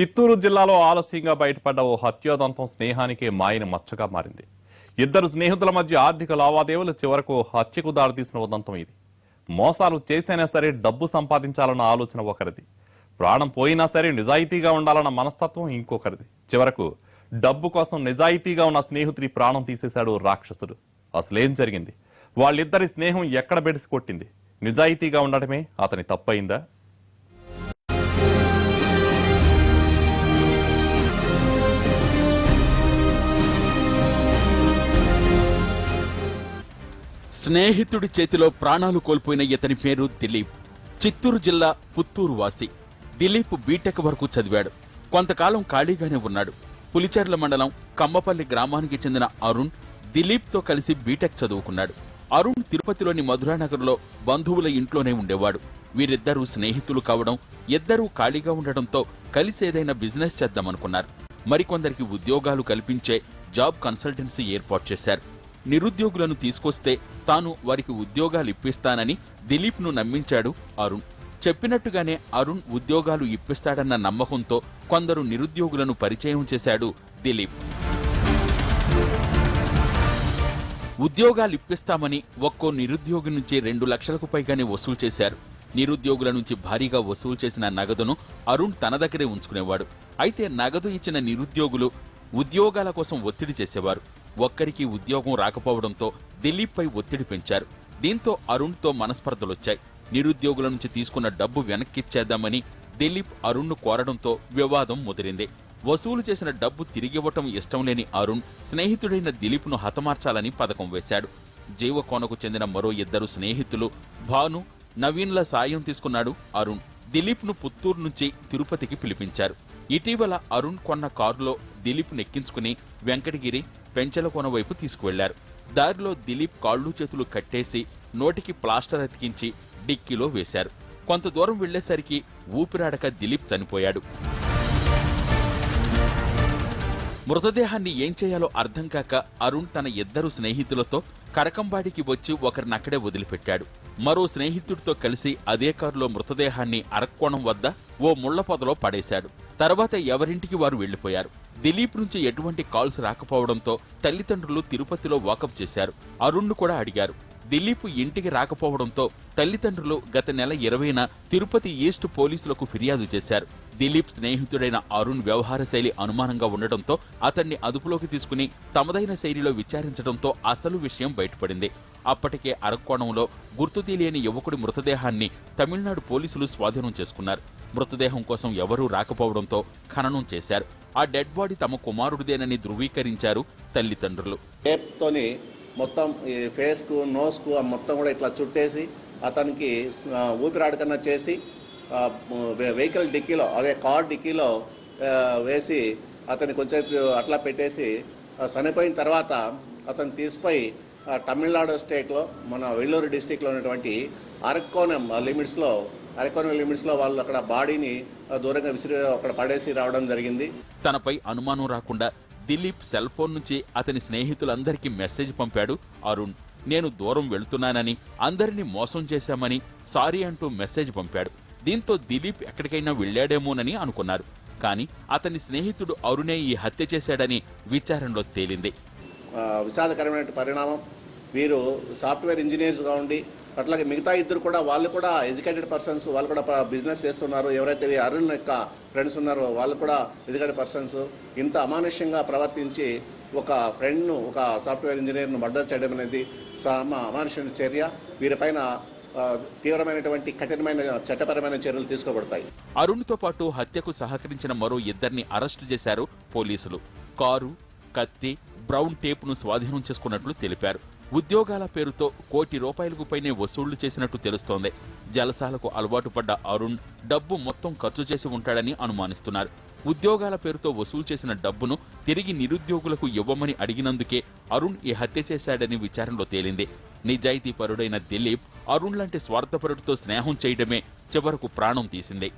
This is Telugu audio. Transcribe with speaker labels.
Speaker 1: చిత్తూరు జిల్లాలో ఆలస్యంగా బయటపడ్డ ఓ హత్యోదంతం స్నేహానికి మాయని మచ్చగా మారింది. ఇద్దరు స్నేహితుల మధ్య ఆర్థిక లావాదేవీలు చివరకు హత్యకు దారితీసిన ఉదంతం ఇది. మోసాలు చేసైనా సరే డబ్బు సంపాదించాలన్న ఆలోచన ఒకరిది. ప్రాణం పోయినా సరే నిజాయితీగా ఉండాలన్న మనస్తత్వం ఇంకొకరిది. చివరకు డబ్బు కోసం నిజాయితీగా ఉన్న స్నేహితుడి ప్రాణం తీసేశాడు రాక్షసుడు. అసలేం జరిగింది? వాళ్ళిద్దరి స్నేహం ఎక్కడ బెడిసి కొట్టింది? నిజాయితీగా ఉండటమే అతని తప్పయిందా?
Speaker 2: స్నేహితుడి చేతిలో ప్రాణాలు కోల్పోయిన ఇతని పేరు దిలీప్. చిత్తూరు జిల్లా పుత్తూరు వాసి. దిలీప్ బీటెక్ వరకు చదివాడు. కొంతకాలం ఖాళీగానే ఉన్నాడు. పులిచెర్ల మండలం కమ్మపల్లి గ్రామానికి చెందిన అరుణ్ దిలీప్తో కలిసి బీటెక్ చదువుకున్నాడు. అరుణ్ తిరుపతిలోని మధురానగర్లో బంధువుల ఇంట్లోనే ఉండేవాడు. వీరిద్దరూ స్నేహితులు కావడం ఇద్దరూ ఖాళీగా ఉండడంతో కలిసి ఏదైనా బిజినెస్ చేద్దామనుకున్నారు. మరికొందరికి ఉద్యోగాలు కల్పించే జాబ్ కన్సల్టెన్సీ ఏర్పాటు చేశారు. నిరుద్యోగులను తీసుకొస్తే తాను వారికి ఉద్యోగాలు ఇప్పిస్తానని దిలీప్ను నమ్మించాడు అరుణ్. చెప్పినట్టుగానే అరుణ్ ఉద్యోగాలు ఇప్పిస్తాడన్న నమ్మకంతో కొందరు నిరుద్యోగులను పరిచయం చేశాడు దిలీప్. ఉద్యోగాలు ఇప్పిస్తామని ఒక్కో నిరుద్యోగి నుంచి రెండు లక్షలకు పైగానే వసూలు చేశారు. నిరుద్యోగుల నుంచి భారీగా వసూలు చేసిన నగదును అరుణ్ తన దగ్గరే ఉంచుకునేవాడు. అయితే నగదు ఇచ్చిన నిరుద్యోగులు ఉద్యోగాల కోసం ఒత్తిడి చేసేవారు. ఒక్కరికి ఉద్యోగం రాకపోవడంతో దిలీప్పై ఒత్తిడి పెంచారు. దీంతో అరుణ్తో మనస్పర్ధలొచ్చాయి. నిరుద్యోగుల నుంచి తీసుకున్న డబ్బు వెనక్కిచ్చేద్దామని దిలీప్ అరుణ్ను కోరడంతో వివాదం ముదిరింది. వసూలు చేసిన డబ్బు తిరిగివ్వటం ఇష్టం లేని అరుణ్ స్నేహితుడైన దిలీప్ను హతమార్చాలని పథకం వేశాడు. జీవకోనకు చెందిన మరో ఇద్దరు స్నేహితులు భాను నవీన్ల సాయం తీసుకున్నాడు అరుణ్. దిలీప్ను పుత్తూరు నుంచి తిరుపతికి పిలిపించారు. ఇటీవల అరుణ్ కొన్న కారులో దిలీప్ నెక్కించుకుని వెంకటగిరి పెంచలకోన వైపు తీసుకువెళ్ళారు. దారిలో దిలీప్ కాళ్ళు చేతులు కట్టేసి నోటికి ప్లాస్టర్ అతికించి డిక్కీలో వేశారు. కొంత దూరం వెళ్ళేసరికి ఊపిరాడక దిలీప్ చనిపోయాడు. మృతదేహాన్ని ఏం చేయాలో అర్థం కాక అరుణ్ తన ఇద్దరు స్నేహితులతో కరకంబాడికి వచ్చి ఒకరినక్కడే వదిలిపెట్టాడు. మరో స్నేహితుడితో కలిసి అదే కారులో మృతదేహాన్ని అరక్కోణం వద్ద ఓ ముళ్ళ పొదలో పడేశాడు. తర్వాత ఎవరింటికి వారు వెళ్ళిపోయారు దిలీప్ నుంచి ఎటువంటి కాల్స్ రాకపోవడంతో తల్లిదండ్రులు తిరుపతిలో వాకప్ చేశారు. అరుణ్ను కూడా అడిగారు. దిలీప్ ఇంటికి రాకపోవడంతో తల్లిదండ్రులు గత నెల ఇరవైన తిరుపతి ఈస్ట్ పోలీసులకు ఫిర్యాదు చేశారు. దిలీప్ స్నేహితుడైన అరుణ్ వ్యవహార శైలి అనుమానంగా ఉండటంతో అతన్ని అదుపులోకి తీసుకుని తమదైన శైలిలో విచారించడంతో అసలు విషయం బయటపడింది. అప్పటికే అరక్కోణంలో గుర్తు తెలియని యువకుడి మృతదేహాన్ని తమిళనాడు పోలీసులు స్వాధీనం చేసుకున్నారు. మృతదేహం కోసం ఎవరూ రాకపోవడంతో ఖననం చేశారు. ఆ డెడ్ బాడీ తమ కుమారుడిదేనని ధృవీకరించారు తల్లిదండ్రులు.
Speaker 3: టేప్తోని మొత్తం ఈ ఫేస్కు నోస్కు మొత్తం కూడా ఇట్లా చుట్టేసి అతనికి ఆ, ఊపిరాడకన్నా చేసి వెహికల్ డిక్కీలో అదే కార్ డిక్కీలో వేసి అతని కొంచెం అట్లా పెట్టేసి చనిపోయిన తర్వాత అతను తీసిపోయి తమిళనాడు స్టేట్లో మన వెల్లూరు డిస్టిక్లో ఉన్నటువంటి అరక్కోణం లిమిట్స్లో అరక్కోణం లిమిట్స్లో వాళ్ళు అక్కడ బాడీని దూరంగా విసిరి అక్కడ పడేసి రావడం జరిగింది.
Speaker 2: తనపై అనుమానం రాకుండా దిలీప్ సెల్ ఫోన్ నుంచి అతని స్నేహితులందరికీ మెసేజ్ పంపాడు అరుణ్. నేను దూరం వెళ్తున్నానని అందరినీ మోసం చేశామని సారీ అంటూ మెసేజ్ పంపాడు. దీంతో దిలీప్ ఎక్కడికైనా వెళ్ళాడేమోనని అనుకున్నారు. కానీ అతని స్నేహితుడు అరుణే ఈ హత్య చేశాడని విచారణలో తేలింది.
Speaker 3: విషాదకరమైన పరిణామం. వీరు సాఫ్ట్వేర్ ఇంజనీర్స్గా ఉండి అట్లాగే మిగతా ఇద్దరు కూడా వాళ్ళు కూడా ఎడ్యుకేటెడ్ పర్సన్స్ వాళ్ళు కూడా బిజినెస్ చేస్తున్నారు. ఎవరైతే అరుణ్ యొక్క ఫ్రెండ్స్ ఉన్నారో వాళ్ళు కూడా ఎడ్యుకేటెడ్ పర్సన్స్ ఇంత అమానుష్యంగా ప్రవర్తించి ఒక ఫ్రెండ్ను ఒక సాఫ్ట్వేర్ ఇంజనీర్ను మర్డర్ చేయడం అనేది సామ అమానుష్య చర్య. వీరిపైన తీవ్రమైనటువంటి కఠినమైన చట్టపరమైన చర్యలు తీసుకోబడతాయి.
Speaker 2: అరుణ్తో పాటు హత్యకు సహకరించిన మరో ఇద్దరిని అరెస్టు చేశారు పోలీసులు. కారు కత్తి బ్రౌన్ టేప్ను స్వాధీనం చేసుకున్నట్లు తెలిపారు. ఉద్యోగాల పేరుతో కోటి రూపాయలకు పైనే వసూళ్ళు చేసినట్టు తెలుస్తోంది. జలసాలకు అలవాటు పడ్డ అరుణ్ డబ్బు మొత్తం ఖర్చు చేసి ఉంటాడని అనుమానిస్తున్నారు. ఉద్యోగాల పేరుతో వసూలు చేసిన డబ్బును తిరిగి నిరుద్యోగులకు ఇవ్వమని అడిగినందుకే అరుణ్ ఈ హత్య చేశాడని విచారణలో తేలింది. నిజాయితీ పరుడైన దిలీప్ అరుణ్ లాంటి స్వార్థపరుడితో స్నేహం చేయడమే చివరకు ప్రాణం తీసింది.